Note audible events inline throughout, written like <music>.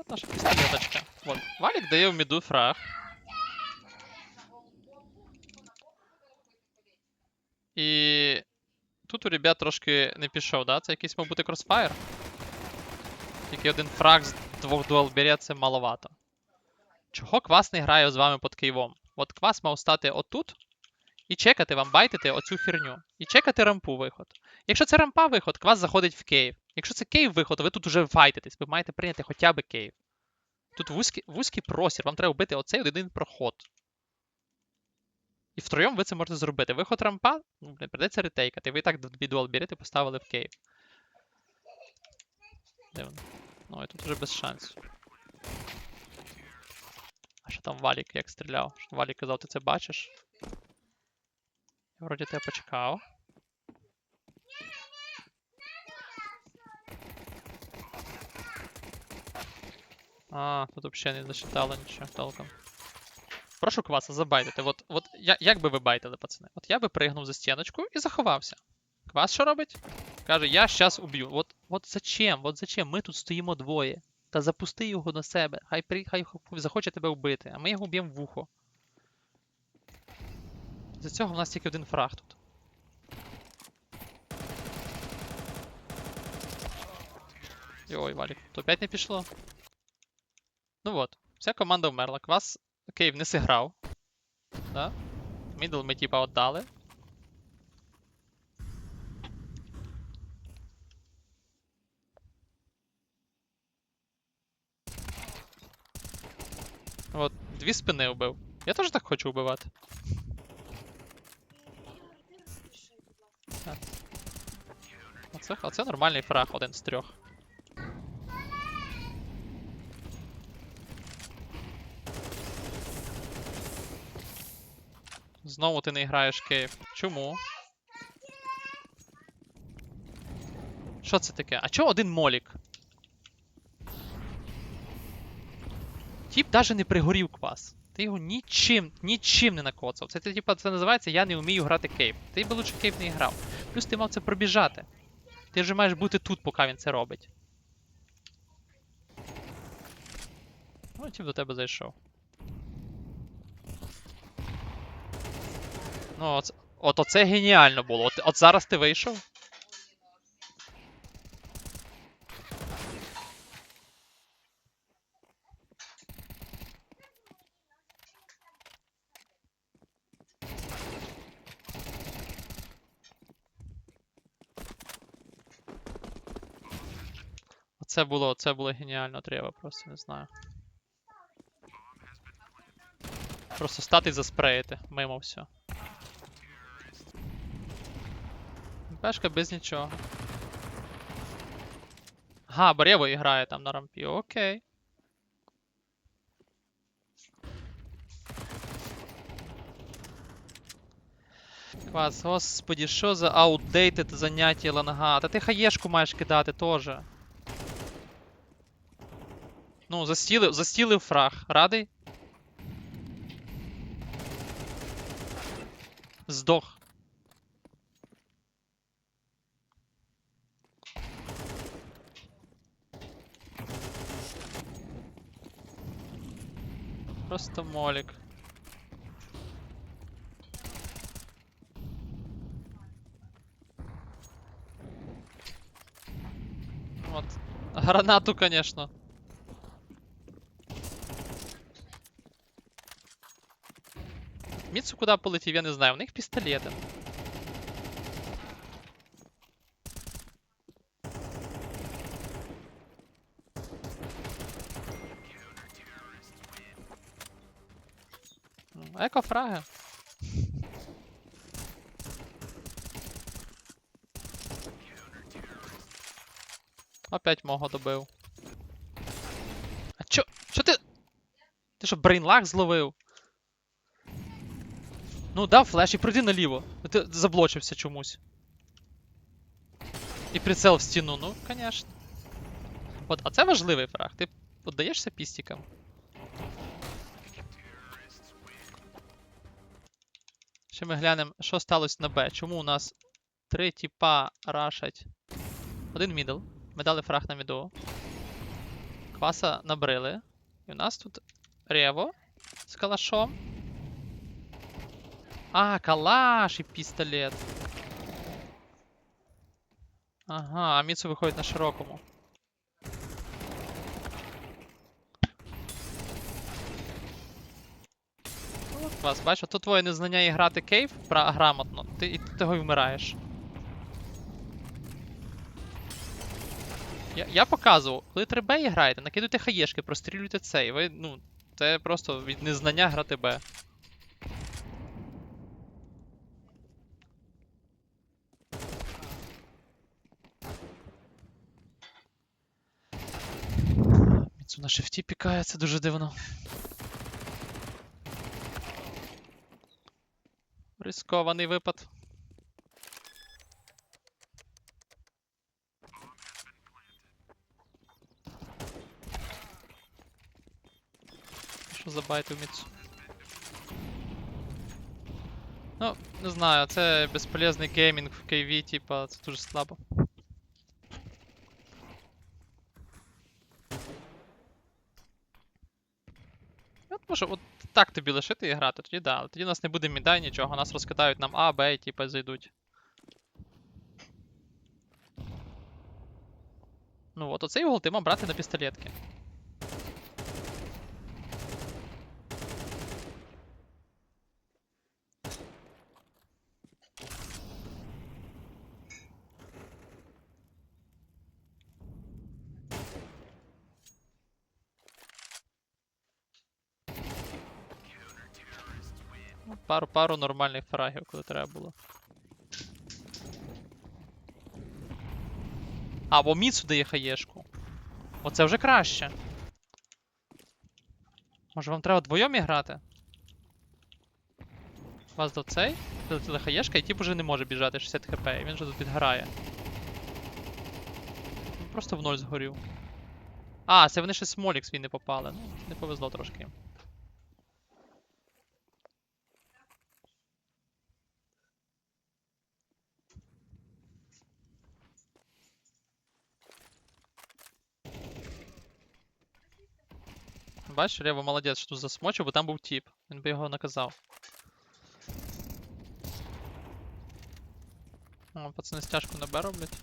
от наша пістолеточка. От. Валік дає в міду фраг. І тут у ребят трошки не пішов, да? Це якийсь, мав бути кросфайр. Тільки один фраг з двох дуал берет це маловато. Чого квас не грає з вами під Києвом? От квас мав стати отут і чекати вам байтити оцю херню. І чекати рампу виход. Якщо це рампа виход, квас заходить в Київ. Якщо це Київ виход, ви тут уже файтитесь, ви маєте прийняти хоча б Київ. Тут вузький, вузький простір, вам треба вбити оцей один проход. І втроєм ви це можете зробити. Виход рампа, ну, блін, придеться ретейкати. Ви і так дві дуал берете, поставили в Київ. Він? Ну, і тут вже без шансів. А що там Валік як стріляв? Валік казав, ти це бачиш? Вроді тебе почекав. А, тут взагалі не засчитало нічого толком. Прошу кваса, забайтити. От, от я, як би ви байтили, пацани? От я би пригнув за стіночку і заховався. Квас що робить? Каже, я щас уб'ю. От, от зачем? От зачем? Ми тут стоїмо двоє. Та запусти його до себе. Хай, при, хай захоче тебе вбити, а ми його б'ємо в вухо. За цього в нас тільки один фраг тут. Ой, Валік, то опять не пішло. Ну от, вся команда вмерла. Квас Київ не сиграв. Да? Мідл ми типа отдали. От, дві спини вбив. Я теж так хочу вбивати. Оце, оце нормальний фраг, один з трьох. Знову ти не граєш Київ. Чому? Що це таке? А чого один молік? Тіп даже не пригорів квас. Ти його нічим, нічим не накоцав. Це, типа, це називається я не вмію грати кейв. Ти би лучше кейв не грав. Плюс ти мав це пробіжати. Ти вже маєш бути тут, поки він це робить. Ну, тіп до тебе зайшов. Ну, от, от оце геніально було. От, от зараз ти вийшов. Оце було, це було геніально, треба, просто не знаю. Просто стати заспреїти, мимо все. Пешка без нічого. Ага, Борево грає там на рампі, окей. Квас, господі, що за outdated заняття ланга? Та ти хаєшку маєш кидати теж. Ну, застілив, застілив фраг. Радий? Здох. Просто молік. Вот. Гранату, <laughs> конечно. Міцу куди полетів, я не знаю. У них пістолети. Екофраги. Опять мого добив. А чо? Чо ти? Ти що, брейнлаг зловив? Ну, дав флеш і пройди наліво. Ти заблочився чомусь. І прицел в стіну, ну, конечно. От, а це важливий фраг. Ти поддаєшся пістікам. Ще ми глянемо, що сталося на Б. Чому у нас три тіпа рашать. Один мідл. Ми дали фраг на міду. Кваса набрили. І у нас тут Рево з калашом. А, калаш і пістолет. Ага, а Міцу виходить на широкому. Вас, бачиш, то твоє незнання і грати кейв грамотно, ти, і ти того й вмираєш. Я, я показував, коли 3Б граєте, накидуйте хаєшки, прострілюйте цей. Ви, ну, це просто від незнання грати Б. Міцу на шифті пікає, це дуже дивно. Рискований випад. Що за байт в Міцу? Ну, не знаю, це безполезний геймінг в KV, типа, це дуже слабо. Може, от так тобі лишити і грати, тоді да. Тоді у нас не буде мідай нічого, нас розкидають нам А, Б і типа зайдуть. Ну от оцей угол ти мав брати на пістолетки. Пару, пару нормальних фрагів, коли треба було. А, бо Міцу дає хаєшку. Оце вже краще. Може вам треба вдвоєм грати? Вас до цей? Прилетіла хаєшка, і тип уже не може біжати 60 хп, і він же тут підгорає. Просто в ноль згорів. А, це вони ще смолік свій не попали. Ну, не повезло трошки. Бачиш, Рево молодець, що засмочив, бо там був тіп. Він би його наказав. О, пацани стяжку на Б роблять.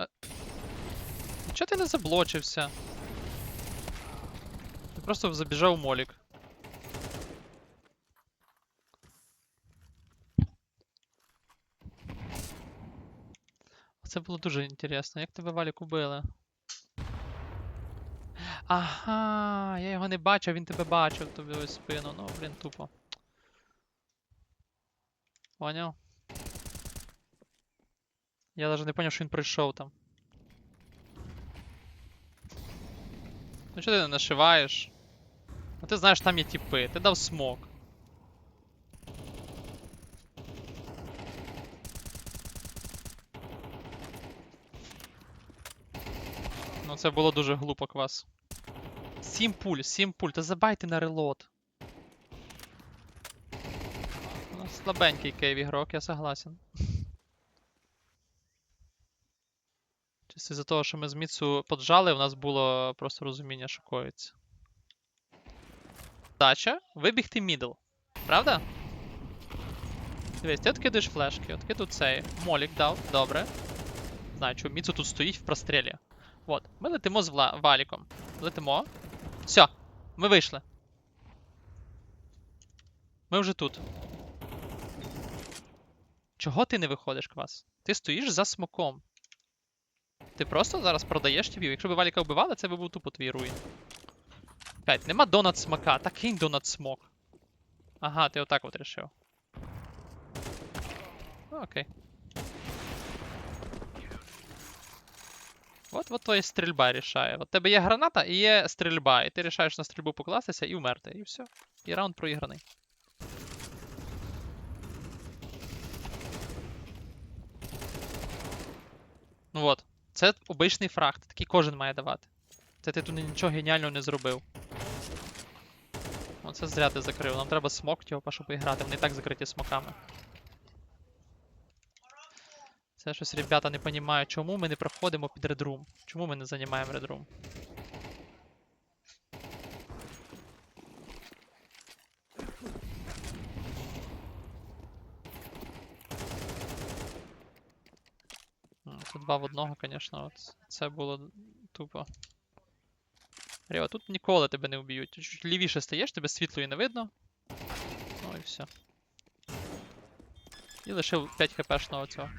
Е, Чого ти не заблочився? Ти просто забіжав у молік. Це було дуже інтересно. Як тебе валік убили? Ага, я його не бачив, він тебе бачив, тобі ось спину. Ну, блін, тупо. Поняв? Я навіть не поняв, що він прийшов там. Ну чого ти не нашиваєш? Ну ти знаєш, там є тіпи, ти дав смок. Ну це було дуже глупо квас. Сім пуль, сім пуль, та забайте на релот. Ну, слабенький кейв ігрок, я согласен. <laughs> Чисто із-за того, що ми з Міцу поджали, у нас було просто розуміння, що коїться. Задача вибігти мідл. Правда? Дивись, ти откидуєш флешки, откиду цей. Молік дав, добре. Знаю, що Міцу тут стоїть в прострілі. От, ми летимо з вла- валіком. Летимо. Все, ми вийшли. Ми вже тут. Чого ти не виходиш, квас? Ти стоїш за смоком. Ти просто зараз продаєш тібів. Якщо б валіка вбивали, це би був тупо твій руїн. П'ять, нема донат смока. Та кинь донат смок. Ага, ти отак от рішив. Окей. От, от твоя стрільба рішає. От тебе є граната і є стрільба, і ти рішаєш на стрільбу покластися і вмерти. І все. І раунд проіграний. Ну от. Це обичний фраг. Такий кожен має давати. Це ти тут нічого геніального не зробив. Оце зря ти закрив. Нам треба смок, типу, щоб поіграти. Вони і так закриті смоками. Це щось ребята не розуміють, чому ми не проходимо під редрум. Чому ми не займаємо редрум? Це два в одного, звісно, це було тупо. Ріва, тут ніколи тебе не вб'ють. Чуть лівіше стаєш, тебе світлої не видно. Ну і все. І лишив 5 хпшного цього.